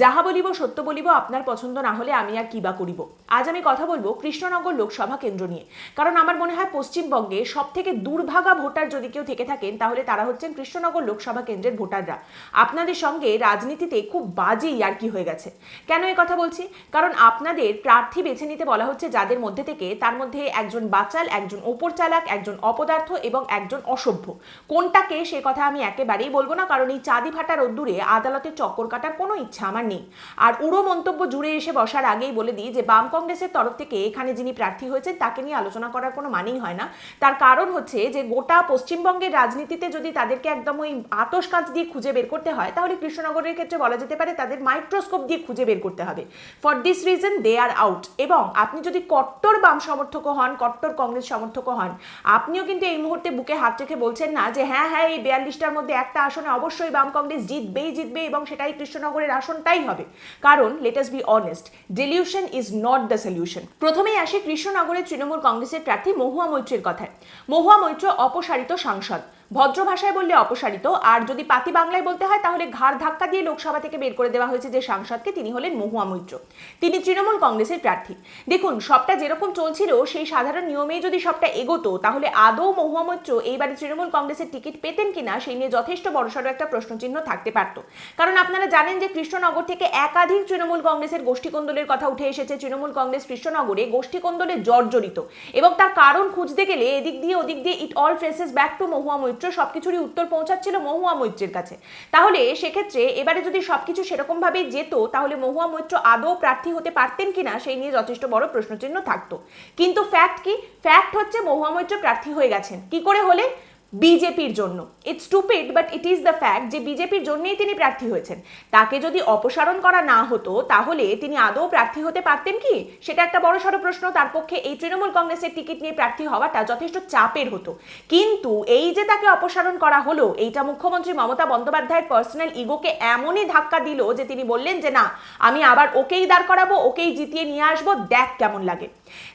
যাহা বলিব, সত্য বলিব, আপনার পছন্দ না হলে আমি আর কি বা করিব? আজ আমি কথা বলব কৃষ্ণনগর লোকসভা কেন্দ্র নিয়ে। কারণ আমার মনে হয় পশ্চিমবঙ্গে সব থেকে দুর্ভাগা ভোটার যদি কেউ থেকে থাকেন, তাহলে তারা হচ্ছেন কৃষ্ণনগর লোকসভা কেন্দ্রের ভোটাররা। আপনাদের সঙ্গে রাজনীতিতে খুব বাজে ইয়ার্কি হয়ে গেছে। কেন এ কথা বলছি? কারণ আপনাদের প্রার্থী বেছে নিতে বলা হচ্ছে যাদের মধ্যে থেকে তার মধ্যে একজন বাচাল, একজন ওপর চালাক, একজন অপদার্থ এবং একজন অসভ্য। কোনটাকে সে কথা আমি একেবারেই বলব না, কারণ এই চাঁদি ফাটা রোদ্দুরে আদালতে চক্কর কাটার কোনো ইচ্ছা আমার নেই আর উড়ো মন্তব্য জুড়ে এসে বসার আগেই বলে দিই যে, বাম কংগ্রেসের তরফ থেকে এখানে যিনি প্রার্থী হয়েছেন, তাকে নিয়ে আলোচনা করার কোনো মানেই হয় না। তার কারণ হচ্ছে যে, গোটা পশ্চিমবঙ্গের রাজনীতিতে যদি তাদেরকে একদম ওই আতস কাঁচ দিয়ে খুঁজে বের করতে হয়, তাহলে কৃষ্ণনগরের ক্ষেত্রে বলা যেতে পারে তাদের মাইক্রোস্কোপ দিয়ে খুঁজে বের করতে হবে। For this reason they are out এবং আপনি যদি কট্টর বাম সমর্থক হন, কট্টর কংগ্রেস সমর্থক হন, আপনিও কিন্তু এই মুহূর্তে বুকে হাত রেখে বলছেন না যে হ্যাঁ হ্যাঁ এই বিয়াল্লিশটার মধ্যে একটা আসনে অবশ্যই বাম কংগ্রেস জিতবেই জিতবে এবং সেটাই কৃষ্ণনগরের আসনটাই হবে। কারণ let us be honest delusion is not the solution প্রথমেই আসি কৃষ্ণনগরের তৃণমূল কংগ্রেসের প্রার্থী মহুয়া মৈত্রের কথায়। মহুয়া মৈত্র অপসারিত সাংসদ। ভদ্র ভাষায় বললে অপসারিত, আর যদি পাতি বাংলায় বলতে হয়, তাহলে ঘাড় ধাক্কা দিয়ে লোকসভা থেকে বের করে দেওয়া হয়েছে যে সাংসদকে, তিনি হলেন মহুয়া মৈত্র। তিনি তৃণমূল কংগ্রেসের প্রার্থী। দেখুন, সবটা যেরকম চলছিল, সেই সাধারণ নিয়মেই যদি সবটা এগোতো, তাহলে আদৌ মহুয়া মৈত্র এইবারে তৃণমূল কংগ্রেসের টিকিট পেতেন কিনা, সেই নিয়ে যথেষ্ট বড়সড় একটা প্রশ্নচিহ্ন থাকতে পারত। কারণ আপনারা জানেন যে কৃষ্ণনগর থেকে একাধিক তৃণমূল কংগ্রেসের গোষ্ঠীকন্দলের কথা উঠে এসেছে। তৃণমূল কংগ্রেস কৃষ্ণনগরে গোষ্ঠীকন্দলে জর্জরিত এবং তার কারণ খুঁজতে গেলে এদিক দিয়ে ওদিক দিয়ে it all traces back to Mahua Moitra. সবকিছুরই উত্তর পৌঁছাচ্ছিল মহুয়া মৈত্রের কাছে। তাহলে সেক্ষেত্রে এবারে যদি সবকিছু সেরকম ভাবে যেত, তাহলে মহুয়া মৈত্র আদৌ প্রার্থী হতে পারতেন কিনা সেই নিয়ে যথেষ্ট বড় প্রশ্নচিহ্ন থাকতো। কিন্তু ফ্যাক্ট কি? ফ্যাক্ট হচ্ছে মহুয়া মৈত্র প্রার্থী হয়ে গেছেন। কি করে হলে বিজেপির জন্য। It's stupid but it is the fact যে বিজেপির জন্যই তিনি প্রার্থী হয়েছেন। তাকে যদি অপসারণ করা না হতো, তাহলে তিনি আদৌ প্রার্থী হতে পারতেন কি? সেটা একটা বড় সড়ো প্রশ্ন। তার পক্ষে এই তৃণমূল কংগ্রেসের টিকিট নিয়ে প্রার্থী হওয়াটা যথেষ্ট চাপের হতো। কিন্তু এই যে তাকে অপসারণ করা হলো, এইটা মুখ্যমন্ত্রী মমতা বন্দ্যোপাধ্যায়ের পার্সোনাল ইগোকে এমনই ধাক্কা দিল যে তিনি বললেন যে, না, আমি আবার ওকেই দাঁড় করাবো, ওকেই জিতিয়ে নিয়ে আসব। দেখ কেমন লাগে।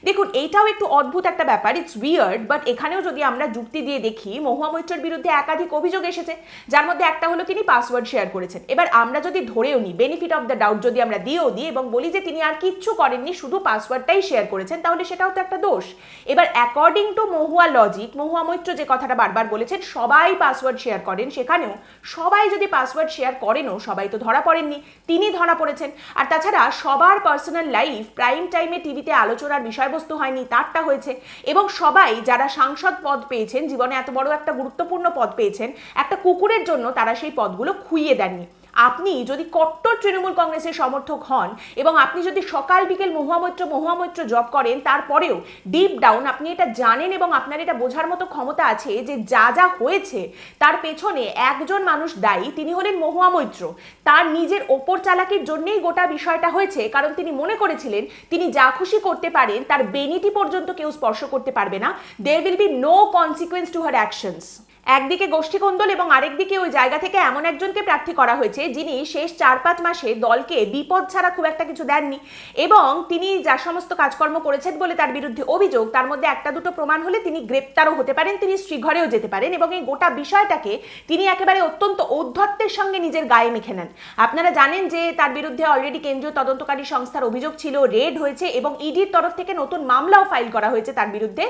দেখুন, এইটাও একটু অদ্ভুত একটা ব্যাপার। ইটস উইয়ার্ড বাট এখানেও যদি আমরা যুক্তি দিয়ে দেখি মহুয়া মৈত্রের বিরুদ্ধে একাধিক অভিযোগ এসেছে, যার মধ্যে একটা হলো তিনি পাসওয়ার্ড শেয়ার করেছেন। এবার আমরা যদি ধরেও নিই বেনিফিট অফ দ্য ডাউট যদি আমরা দিয়েও দিই এবং বলি যে তিনি আর কিচ্ছু করেননি, শুধু পাসওয়ার্ডটাই শেয়ার করেছেন, তাহলে সেটাও তো একটা দোষ। এবার according to Mahua logic Mahua Moitra যে কথাটা বারবার বলেছেন, সবাই পাসওয়ার্ড শেয়ার করেন সেখানেও, সবাই যদি পাসওয়ার্ড শেয়ার করেনও, সবাই তো ধরা পড়েননি, তিনি ধরা পড়েছেন। আর তাছাড়া সবার পার্সোনাল লাইফ প্রাইম টাইমে টিভিতে আলোচনার বিষয়বস্তু হয়নি, তারটা হয়েছে। এবং সবাই যারা সাংসদ পদ পেয়েছেন, জীবনে এত বড় একটা গুরুত্বপূর্ণ পদ পেয়েছেন। একটা কুকুরের জন্য তারা সেই পদগুলো খুইয়ে দেননি। আপনি যদি কট্টর তৃণমূল কংগ্রেসের সমর্থক হন এবং আপনি যদি সকাল বিকেল মহুয়ামৈত্র মহুয়ামৈত্র জব করেন, তারপরেও ডিপ ডাউন আপনি এটা জানেন এবং আপনার এটা বোঝার মতো ক্ষমতা আছে যে যা যা হয়েছে, তার পেছনে একজন মানুষ দায়ী, তিনি হলেন মহুয়া মৈত্র। তার নিজের ওপর চালাকির জন্যেই গোটা বিষয়টা হয়েছে, কারণ তিনি মনে করেছিলেন তিনি যা খুশি করতে পারেন, তার বেনিটি পর্যন্ত কেউ স্পর্শ করতে পারবে না। There will be no consequence to her actions একদিকে গোষ্ঠীকন্দল এবং আরেকদিকে ওই জায়গা থেকে এমন একজনকে প্রার্থী করা হয়েছে যিনি শেষ চার পাঁচ মাসে দলকে বিপদ ছাড়া খুব একটা কিছু দেননি এবং তিনি যা সমস্ত কাজকর্ম করেছেন বলে তার বিরুদ্ধে অভিযোগ, তার মধ্যে একটা দুটো প্রমাণ হলে তিনি গ্রেপ্তারও হতে পারেন, তিনি শ্রীঘরেও যেতে পারেন এবং এই গোটা বিষয়টাকে তিনি একেবারে অত্যন্ত ঔদ্ধত্যের সঙ্গে নিজের গায়ে মেখে নেন। আপনারা জানেন যে তার বিরুদ্ধে অলরেডি কেন্দ্রীয় তদন্তকারী সংস্থার অভিযোগ ছিল, রেড হয়েছে এবং ইডির তরফ থেকে নতুন মামলাও ফাইল করা হয়েছে তার বিরুদ্ধে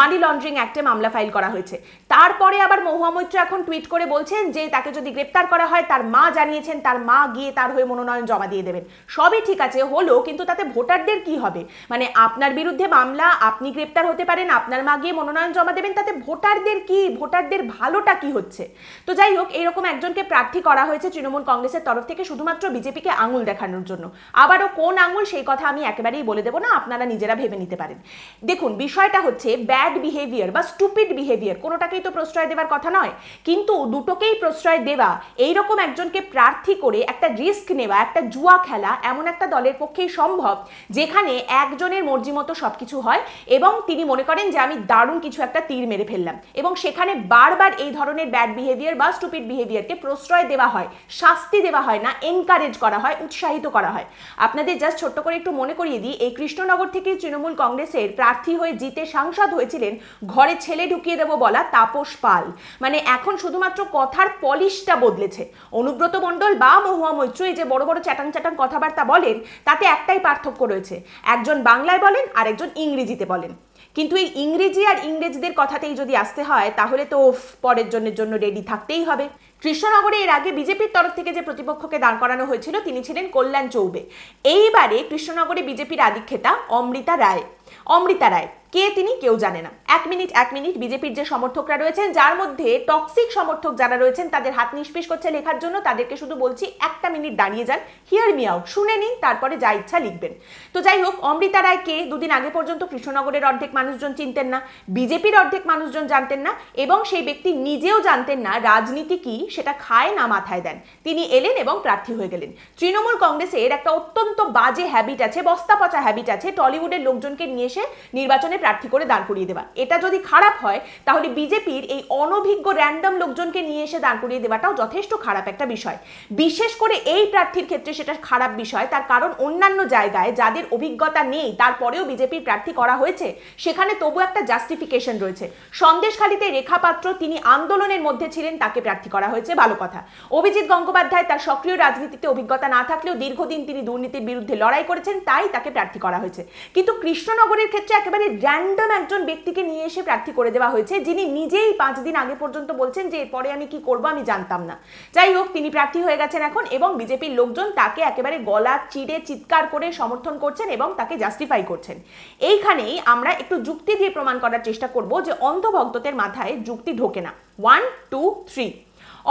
মানি লন্ডারিং অ্যাক্টে মামলা ফাইল করা হয়েছে। তারপরে আবার মহুয়া মৈত্র এখন টুইট করে বলছেন যে তাকে যদি গ্রেপ্তার করা হয়, তার মা জানিয়েছেন, তার মা গিয়ে তার হয়ে মনোনয়ন জমা দিয়ে দেবেন। সবই ঠিক আছে, হলো, কিন্তু তাতে ভোটারদের কি হবে? মানে আপনার বিরুদ্ধে মামলা, আপনি গ্রেপ্তার হতে পারেন, আপনার মা গিয়ে মনোনয়ন জমা দেবেন, তাতে ভোটারদের কি, ভোটারদের ভালোটা কি হচ্ছে? তো যাই হোক, এরকম একজনকে প্রার্থী করা হয়েছে তৃণমূল কংগ্রেসের তরফ থেকে শুধুমাত্র বিজেপিকে আঙুল দেখানোর জন্য। আবারও কোন আঙুল, সেই কথা আমি একেবারেই বলে দেবো না, আপনারা নিজেরা ভেবে নিতে পারেন। দেখুন, বিষয়টা হচ্ছে ব্যাড বিহেভিয়ার বা স্টুপিড বিহেভিয়ার কোনোটাকেই তো প্রশ্রয় দেওয়ার কথা নয়। কিন্তু দুটোকেই প্রশ্রয় দেওয়া, এইরকম একজনকে প্রার্থী করে একটা রিস্ক নেওয়া, একটা জুয়া খেলা এমন একটা দলের পক্ষেই সম্ভব, যেখানে একজনের মর্জি মতো সবকিছু হয় এবং তিনি মনে করেন যে, আমি দারুণ কিছু একটা তীর মেরে ফেললাম। এবং সেখানে বারবার এই ধরনের ব্যাড বিহেভিয়ার বা স্টুপিড বিহেভিয়ারকে প্রশ্রয় দেওয়া হয়, শাস্তি দেওয়া হয় না এনকারেজ করা হয়, উৎসাহিত করা হয়। আপনাদের জাস্ট ছোট্ট করে একটু মনে করিয়ে দিই, এই কৃষ্ণনগর থেকে তৃণমূল কংগ্রেসের প্রার্থী হয়ে জিতে সাংসদ হয়েছিলেন, ঘরে ছেলে ঢুকিয়ে দেবো বলা তাপস পাল। বাউল মানে এখন শুধুমাত্র কথার পলিশটা বদলেছে। অনুব্রত মণ্ডল বা মহুয়া মৈত্র এই যে বড় বড় চ্যাটাং চ্যাটাং কথাবার্তা বলেন, তাতে একটাই পার্থক্য রয়েছে। একজন বাংলায় বলেন আর একজন ইংরেজিতে বলেন। কিন্তু এই ইংরেজি আর ইংরেজদের কথাতেই যদি আসতে হয়, তাহলে তো পরের জনের জন্য রেডি থাকতেই হবে। কৃষ্ণনগরে এর আগে বিজেপির তরফ থেকে যে প্রতিপক্ষকে দাঁড় করানো হয়েছিল, তিনি ছিলেন কল্যাণ চৌবে। এইবারে কৃষ্ণনগরে বিজেপির আধিক্ষেতা অমৃতা রায়। অমৃতা রায় কে তিনি কেউ জানে না। এক মিনিট এক মিনিট, বিজেপির যে সমর্থকরা রয়েছেন, যার মধ্যে টক্সিক সমর্থক যারা রয়েছেন, তাদের হাত নিষ্পিস করছে লেখার জন্য। তাদেরকে শুধু বলছি, একটা মিনিট দাঁড়িয়ে যান হিয়ার মি আউট শুনে নিন, তারপরে যা ইচ্ছা লিখবেন। তো যাই হোক, অমৃতা রায় কে? দুদিন আগে পর্যন্ত কৃষ্ণনগরের অর্ধেক মানুষজন চিনতেন না, বিজেপির অর্ধেক মানুষজন জানতেন না, এবং সেই ব্যক্তি নিজেও জানতেন না রাজনীতি কি, সেটা খায় না মাথায় দেন। তিনি এলেন এবং প্রার্থী হয়ে গেলেন। তৃণমূল কংগ্রেসের একটা অত্যন্ত বাজে হ্যাবিট আছে বস্তা পচা হ্যাবিট আছে টলিউডের লোকজনকে নিয়ে এসে নির্বাচনে প্রার্থী করে দাঁড় করিয়ে দেওয়া এটা যদি খারাপ হয়, তাহলে বিজেপির এই অনভিজ্ঞ র্যান্ডম লোকজনকে নিয়ে এসে দাঁড় করিয়ে দেওয়াটাও যথেষ্ট খারাপ একটা বিষয়। বিশেষ করে এই প্রার্থীর ক্ষেত্রে সেটা খারাপ বিষয়, তার কারণ অন্যান্য জায়গায় যাদের অভিজ্ঞতা নেই, তারপরেও বিজেপির প্রার্থী করা হয়েছে, সেখানে তবু একটা জাস্টিফিকেশন রয়েছে। সন্দেশখালীতে রেখা পাত্র তিনি আন্দোলনের মধ্যে ছিলেন, তাকে প্রার্থী করা হয়েছে, ভালো কথা। অভিজিৎ গঙ্গোপাধ্যায় তার সক্রিয় রাজনীতিতে অভিজ্ঞতা না থাকলেও দীর্ঘদিন তিনি দুর্নীতির বিরুদ্ধে লড়াই করেছেন, তাই তাকে প্রার্থী করা হয়েছে। কিন্তু কৃষ্ণনগরের ক্ষেত্রে একেবারে র্যান্ডম একজন ব্যক্তিকে নিয়ে এসে প্রার্থী করে দেওয়া হয়েছে, যিনি নিজেই পাঁচ দিন আগে পর্যন্ত বলছেন যে এরপরে আমি কি করব আমি জানতাম না। যাই হোক, তিনি প্রার্থী হয়ে গেছেন এখন এবং বিজেপির লোকজন তাকে একেবারে গলা চিড়ে চিৎকার করে সমর্থন করছেন এবং তাকে জাস্টিফাই করছেন। এইখানেই আমরা একটু যুক্তি দিয়ে প্রমাণ করার চেষ্টা করব যে অন্ধভক্তদের মাথায় যুক্তি ঢোকে না। One two three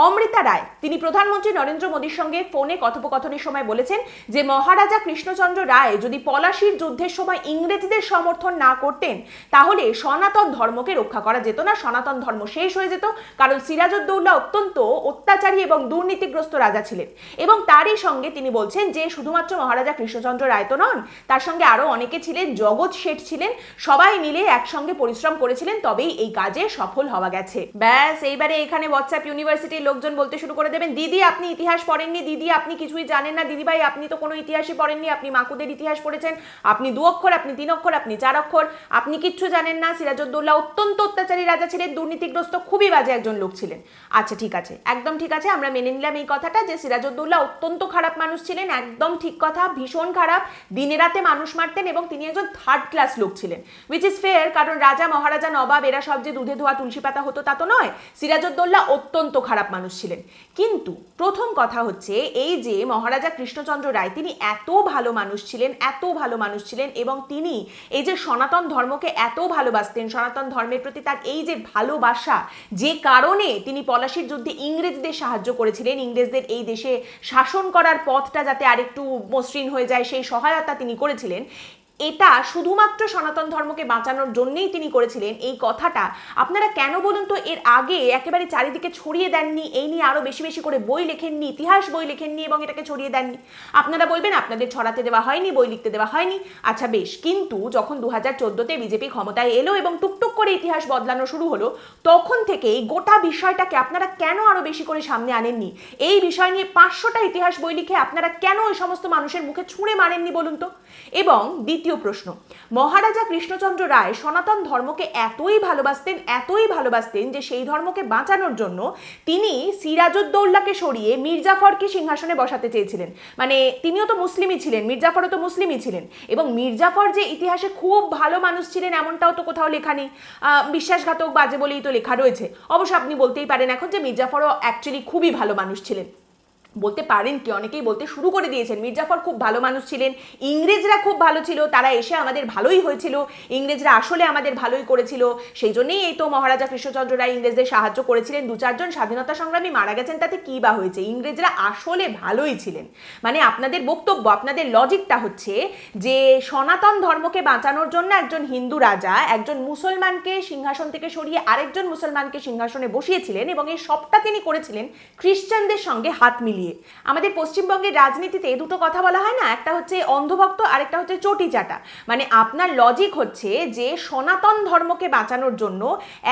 Amrita Roy. তিনি প্রধানমন্ত্রী নরেন্দ্র মোদীর সঙ্গে ফোনে কথোপকথনের সময় বলেছেন যে, মহারাজা কৃষ্ণচন্দ্র রায় যদি পলাশির যুদ্ধের সময় ইংরেজদের সমর্থন না করতেন, তাহলে সনাতন ধর্মকে রক্ষা করা যেত না। সনাতন ধর্ম শেষ হয়ে যেত, কারণ সিরাজউদ্দৌলা অত্যন্ত অত্যাচারী এবং দুর্নীতিগ্রস্ত রাজা ছিলেন। এবং তারই সঙ্গে তিনি বলছেন যে, শুধুমাত্র মহারাজা কৃষ্ণচন্দ্র রায় তো নন, তার সঙ্গে আরও অনেকে ছিলেন, জগৎ শেঠ ছিলেন, সবাই মিলে একসঙ্গে পরিশ্রম করেছিলেন, তবেই এই কাজে সফল হওয়া গেছে। ব্যাস, এইবারে এখানে হোয়াটসঅ্যাপ ইউনিভার্সিটির লোকজন বলতে শুরু করে দেবেন, দিদি, আপনি ইতিহাস পড়েননি, দিদি, আপনি কিছুই জানেন না দিদি ভাই আপনি তো কোনো ইতিহাসই পড়েননি, আপনি মাকুদের ইতিহাস পড়েছেন, আপনি দু অক্ষর, আপনি তিন অক্ষর, আপনি চার অক্ষর, আপনি কিচ্ছু জানেন না, সিরাজউদ্দৌলা অত্যন্ত অত্যাচারী রাজা ছিলেন, দুর্নীতিগ্রস্ত, খুবই বাজে একজন লোক ছিলেন। আচ্ছা ঠিক আছে, একদম ঠিক আছে, আমরা মেনে নিলাম এই কথাটা যে সিরাজউদ্দৌলা অত্যন্ত খারাপ মানুষ ছিলেন, একদম ঠিক কথা, ভীষণ খারাপ, দিনে রাতে মানুষ মারতেন এবং তিনি একজন থার্ড ক্লাস লোক ছিলেন উইচ ইজ ফেয়ার কারণ রাজা, মহারাজা, নবাব, এরা সব যে দুধে ধোয়া তুলসী পাতা হতো তা তো নয়, সিরাজউদ্দৌলা অত্যন্ত খারাপ মানুষ ছিলেন। কিন্তু প্রথম কথা হচ্ছে এই যে মহারাজা কৃষ্ণচন্দ্র রায়, তিনি এত ভালো মানুষ ছিলেন, এত ভালো মানুষ ছিলেন এবং তিনি এই যে সনাতন ধর্মকে এত ভালোবাসতেন, সনাতন ধর্মের প্রতি তার এই যে ভালোবাসা, যে কারণে তিনি পলাশির যুদ্ধে ইংরেজদের সাহায্য করেছিলেন, ইংরেজদের এই দেশে শাসন করার পথটা যাতে আরেকটু মসৃণ হয়ে যায়, সেই সহায়তা তিনি করেছিলেন। এটা শুধুমাত্র সনাতন ধর্মকে বাঁচানোর জন্যই তিনি করেছিলেন এই কথাটা। আপনারা কেন বলুন তো, এর আগে একেবারে চারিদিকে ছড়িয়ে দেননি, এই নিয়ে আরও বেশি বেশি করে বই লেখেননি, ইতিহাস বই লেখেননি এবং এটাকে ছড়িয়ে দেননি। আপনারা বলবেন, আপনাদের ছড়াতে দেওয়া হয়নি, বই লিখতে দেওয়া হয়নি। আচ্ছা বেশ, কিন্তু যখন দু হাজার চোদ্দোতে বিজেপি ক্ষমতায় এলো এবং টুকটুক করে ইতিহাস বদলানো শুরু হলো, তখন থেকে এই গোটা বিষয়টাকে আপনারা কেন আরও বেশি করে সামনে আনেননি? এই বিষয় নিয়ে পাঁচশোটা ইতিহাস বই লিখে আপনারা কেন ওই সমস্ত মানুষের মুখে ছুঁড়ে মারেননি বলুন তো? এবং দ্বিতীয় প্রশ্ন। মহারাজা কৃষ্ণচন্দ্র রায় সনাতন ধর্মকে এতই ভালোবাসতেন এতই ভালোবাসতেন যে সেই ধর্মকে বাঁচানোর জন্য তিনি সিরাজউদ্দৌল্লাকে সরিয়ে মির্জাফরকে সিংহাসনে বসাতে চেয়েছিলেন। মানে তিনিও তো মুসলিমই ছিলেন, মির্জাফরও তো মুসলিমই ছিলেন। এবং মির্জাফর যে ইতিহাসে খুব ভালো মানুষ ছিলেন এমনটাও তো কোথাও লেখা নেই। বিশ্বাসঘাতক বাজে বলেই তো লেখা রয়েছে। অবশ্য আপনি বলতেই পারেন এখন যে মির্জাফরও অ্যাকচুয়ালি খুবই ভালো মানুষ ছিলেন। বলতে পারেন কি, অনেকেই বলতে শুরু করে দিয়েছেন। মির্জাফর খুব ভালো মানুষ ছিলেন, ইংরেজরা খুব ভালো ছিল, তারা এসে আমাদের ভালোই হয়েছিল, ইংরেজরা আসলে আমাদের ভালোই করেছিল। সেই জন্যেই এই তো মহারাজা কৃষ্ণচন্দ্র রায় ইংরেজদের সাহায্য করেছিলেন। দু চারজন স্বাধীনতা সংগ্রামী মারা গেছেন, তাতে কী বা হয়েছে? ইংরেজরা আসলে ভালোই ছিলেন। মানে আপনাদের বক্তব্য, আপনাদের লজিকটা হচ্ছে যে সনাতন ধর্মকে বাঁচানোর জন্য একজন হিন্দু রাজা একজন মুসলমানকে সিংহাসন থেকে সরিয়ে আরেকজন মুসলমানকে সিংহাসনে বসিয়েছিলেন এবং এই সবটা তিনি করেছিলেন খ্রিস্টানদের সঙ্গে হাত মিলিয়ে। দিয়ে আমাদের পশ্চিমবঙ্গের রাজনীতিতে দুটো কথা বলা হয় না, একটা হচ্ছে অন্ধভক্ত আর একটা হচ্ছে চটি চাটা মানে আপনার লজিক হচ্ছে যে সনাতন ধর্মকে বাঁচানোর জন্য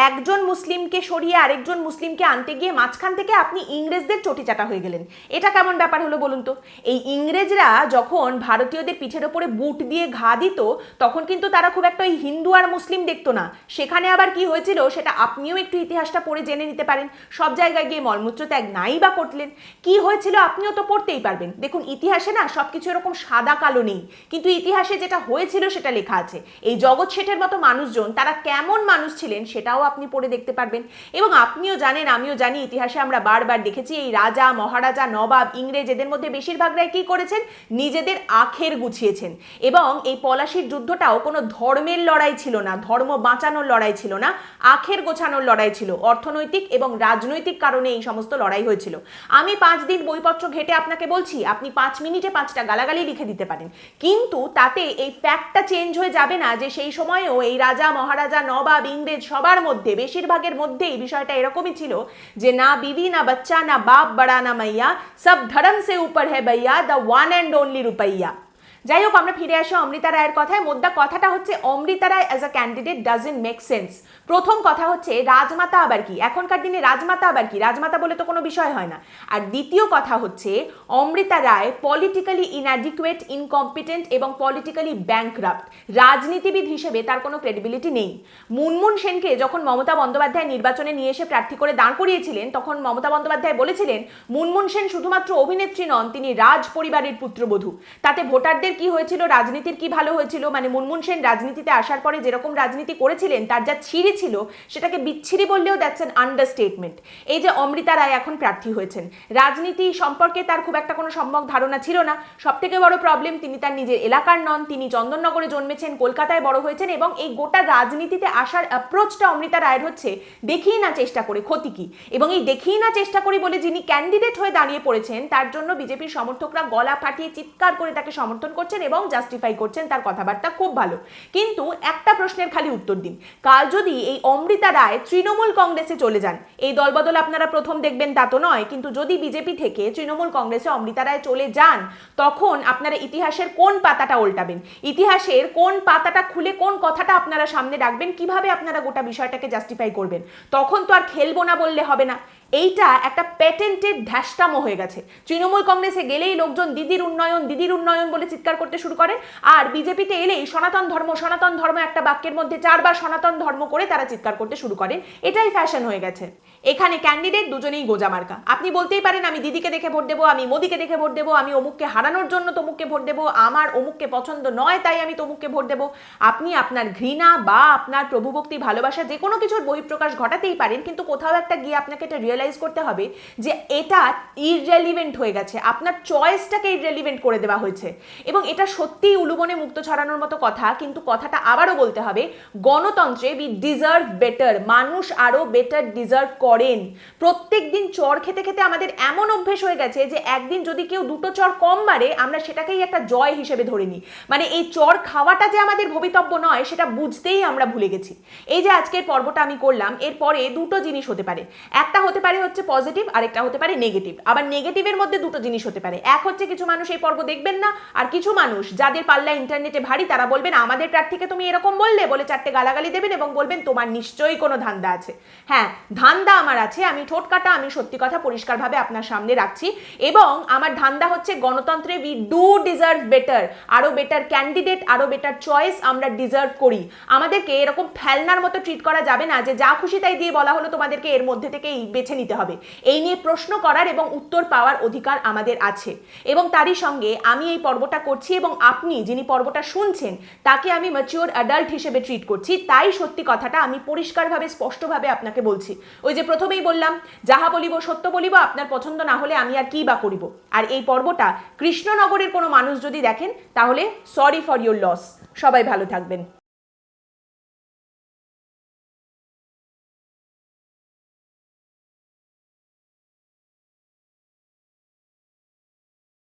একজন মুসলিমকে সরিয়ে আরেকজন মুসলিমকে আনতে গিয়ে মাঝখান থেকে আপনি ইংরেজদের চটি চাটা হয়ে গেলেন। এটা কেমন ব্যাপার হলো বলুন তো? এই ইংরেজরা যখন ভারতীয়দের পিঠের ওপরে বুট দিয়ে ঘা দিত, তখন কিন্তু তারা খুব একটা ওই হিন্দু আর মুসলিম দেখতো না। সেখানে আবার কি হয়েছিল, সেটা আপনিও একটু ইতিহাসটা পড়ে জেনে নিতে পারেন। সব জায়গায় গিয়ে মলমূত্র ত্যাগ নাই বা করলেন। কি হয়েছিল আপনিও তো পড়তেই পারবেন। দেখুন, ইতিহাসে না সবকিছু এরকম সাদা কালো নেই। কিন্তু ইতিহাসে যেটা হয়েছিল সেটা লেখা আছে। এই জগৎ শেঠের মতো মানুষজন, তারা কেমন মানুষ ছিলেন সেটাও আপনি পড়ে দেখতে পারবেন। এবং আপনিও জানেন, আমিও জানি, ইতিহাসে আমরা বারবার দেখেছি, এই রাজা, মহারাজা, নবাব ইংরেজ এদের মধ্যে বেশিরভাগরাই কি করেছেন? নিজেদের আখের গুছিয়েছেন। এবং এই পলাশির যুদ্ধটাও কোনো ধর্মের লড়াই ছিল না, ধর্ম বাঁচানোর লড়াই ছিল না, আখের গোছানোর লড়াই ছিল। অর্থনৈতিক এবং রাজনৈতিক কারণে এই সমস্ত লড়াই হয়েছিল। আমি পাঁচ দিন বইপত্র ঘেটে আপনাকে বলছি, আপনি পাঁচ মিনিটে পাঁচটা গালাগালি লিখে দিতে পারেন। কিন্তু তাতে এই ফ্যাক্টটা চেঞ্জ হয়ে যাবে না যে সেই সময়েও এই রাজা, মহারাজা, নবাব, ইংরেজ সবার মধ্যে, বেশিরভাগের মধ্যে এই বিষয়টা এরকমই ছিল যে না বিবি, না বাচ্চা, না বাপ, বড়া, না মাইয়া, সব ধর্ম সে উপর হে ভাইয়া দ্য ওয়ান অ্যান্ড ওনলি রুপাইয়া। যাই হোক, আমরা ফিরে আসি অমৃতা রায়ের কথায়। মোদ্দা কথাটা হচ্ছে, Amrita Roy as a candidate doesn't make sense প্রথম কথা হচ্ছে, রাজমাতা আবার কি? এখনকার দিনে রাজমাতা আবার কি? রাজমাতা বলে তো কোনো বিষয় হয় না। আর দ্বিতীয় কথা হচ্ছে, Amrita Roy politically inadequate incompetent এবং পলিটিক্যালি ব্যাংক্রাফট রাজনীতিবিদ হিসেবে তার কোনো ক্রেডিবিলিটি নেই। মুনমুন সেনকে যখন মমতা বন্দ্যোপাধ্যায় নির্বাচনে নিয়ে এসে প্রার্থী করে দাঁড় করিয়েছিলেন, তখন মমতা বন্দ্যোপাধ্যায় বলেছিলেন, মুনমুন সেন শুধুমাত্র অভিনেত্রী নন, তিনি রাজ পরিবারের পুত্রবধূ। তাতে ভোটারদের কি হয়েছিল, রাজনীতির কি ভালো হয়েছিল? মানে মুনমুন সেন রাজনীতিতে আসার পরে যেরকম রাজনীতি করেছিলেন, তার যা ছিঁড়ি ছিল সেটাকে বিচ্ছিরি বললেও দ্যাটস অ্যান আন্ডারস্টেটমেন্ট এই যে অমৃতা রায় এখন প্রার্থী হয়েছেন, রাজনীতি সম্পর্কে তার খুব একটা কোনো সম্যক ধারণা ছিল না। সব থেকে বড় প্রবলেম তিনি তার নিজের এলাকার নন, তিনি চন্দননগরে জন্মেছেন, কলকাতায় বড় হয়েছেন এবং এই গোটা রাজনীতিতে আসার অ্যাপ্রোচটা অমৃতা রায়ের হচ্ছে, দেখিয়ে না চেষ্টা করে, ক্ষতি কি? এবং এই দেখিয়ে না চেষ্টা করি বলে যিনি ক্যান্ডিডেট হয়ে দাঁড়িয়ে পড়েছেন, তার জন্য বিজেপির সমর্থকরা গলা ফাটিয়ে চিৎকার করে তাকে সমর্থন করছেন এবং জাস্টিফাই করছেন তার কথাবার্তা খুব ভালো। কিন্তু একটা প্রশ্নের খালি উত্তর দিন। কাল যদি এই অমৃতা রায় তৃণমূল কংগ্রেসে চলে যান, এই দলবদল আপনারা প্রথম দেখবেন তা তো নয়, কিন্তু যদি বিজেপি থেকে তৃণমূল কংগ্রেসে অমৃতা রায় চলে যান, তখন আপনারা ইতিহাসের কোন পাতাটা উল্টাবেন ইতিহাসের কোন পাতাটা খুলে কোন কথাটা আপনারা সামনে রাখবেন? কীভাবে আপনারা গোটা বিষয়টাকে জাস্টিফাই করবেন? তখন তো আর খেলব না বললে হবে না। এইটা একটা প্যাটেন্টেড ধ্যাসটামো হয়ে গেছে। তৃণমূল কংগ্রেসে গেলেই লোকজন দিদির উন্নয়ন দিদির উন্নয়ন বলে চিৎকার করতে শুরু করে, আর বিজেপিতে এলেই সনাতন ধর্ম সনাতন ধর্ম একটা বাক্যের মধ্যে চারবার সনাতন ধর্ম করে তারা চিৎকার করতে শুরু করেন এটাই ফ্যাশন হয়ে গেছে। এখানে ক্যান্ডিডেট দুজনেই গোজামার্কা আপনি বলতেই পারেন, আমি দিদিকে দেখে ভোট দেবো, আমি মোদিকে দেখে ভোট দেবো, আমি অমুককে হারানোর জন্য তমুককে ভোট দেবো, আমার অমুককে পছন্দ নয়, তাই আমি তমুককে ভোট দেবো। আপনি আপনার ঘৃণা বা আপনার প্রভুভক্তি, ভালোবাসা, যে কোনো কিছুর বহিঃপ্রকাশ ঘটাতেই পারেন, কিন্তু কোথাও একটা গিয়ে আপনাকে এটা রিয়েলাইজ করতে হবে যে এটা ইররেলিভেন্ট হয়ে গেছে। আপনার চয়েসটাকে ইররেলিভেন্ট করে দেওয়া হয়েছে। এবং এটা সত্যিই উলুবনে মুক্ত ছড়ানোর মতো কথা, কিন্তু কথাটা আবারও বলতে হবে, গণতন্ত্রে উই ডিজার্ভ বেটার মানুষ আরও বেটার ডিজার্ভ করেন। প্রত্যেক দিন চর খেতে খেতে আমাদের এমন অভ্যেস হয়ে গেছে যে একদিন যদি কেউ দুটো চর কম মারে, আমরা সেটাকেই একটা জয় হিসেবে ধরে নিই। মানে এই চর খাওয়াটা যে আমাদের ভবিতব্য নয়, সেটা বুঝতেই আমরা ভুলে গেছি। এই যে আজকের পর্বটা আমি করলাম, এরপরে দুটো জিনিস হতে পারে। একটা হতে পারে হচ্ছে পজিটিভ আরেকটা হতে পারে নেগেটিভ আবার নেগেটিভের মধ্যে দুটো জিনিস হতে পারে। এক হচ্ছে কিছু মানুষ এই পর্ব দেখবেন না, আর কিছু মানুষ যাদের পাল্লা ইন্টারনেটে ভারী, তারা বলবেন, আমাদের প্রার্থীকে তুমি এরকম বললে? বলে চারটে গালাগালি দেবেন এবং বলবেন, তোমার নিশ্চয়ই কোনো ধান্দা আছে। হ্যাঁ ধান্দা আমার আছে, আমি ঠোঁট কাটা, আমি সত্যি কথা পরিষ্কারভাবে আপনার সামনে রাখছি। এবং আমার ধান্দা হচ্ছে গণতন্ত্রে উই ডু ডিজার্ভ বেটার আরও বেটার ক্যান্ডিডেট আরও বেটার চয়েস আমরা ডিজার্ভ করি। আমাদেরকে এরকম ফেলনার মতো ট্রিট করা যাবে না যে যা খুশি তাই দিয়ে বলা হলো তোমাদেরকে এর মধ্যে থেকেই বেছে নিতে হবে। এই নিয়ে প্রশ্ন করার এবং উত্তর পাওয়ার অধিকার আমাদের আছে। এবং তারই সঙ্গে আমি এই পর্বটা করছি এবং আপনি যিনি পর্বটা শুনছেন, তাকে আমি ম্যাচিওর অ্যাডাল্ট হিসেবে ট্রিট করছি। তাই সত্যি কথাটা আমি পরিষ্কারভাবে, স্পষ্টভাবে আপনাকে বলছি। ওই যে প্রথমেই বললাম, যাহা বলিব সত্য বলিব, আপনার পছন্দ না হলে আমি আর কি বা করিব? আর এই পর্বটা কৃষ্ণনগরের কোনো মানুষ যদি দেখেন, তাহলে সরি ফর ইউর লস সবাই ভালো থাকবেন।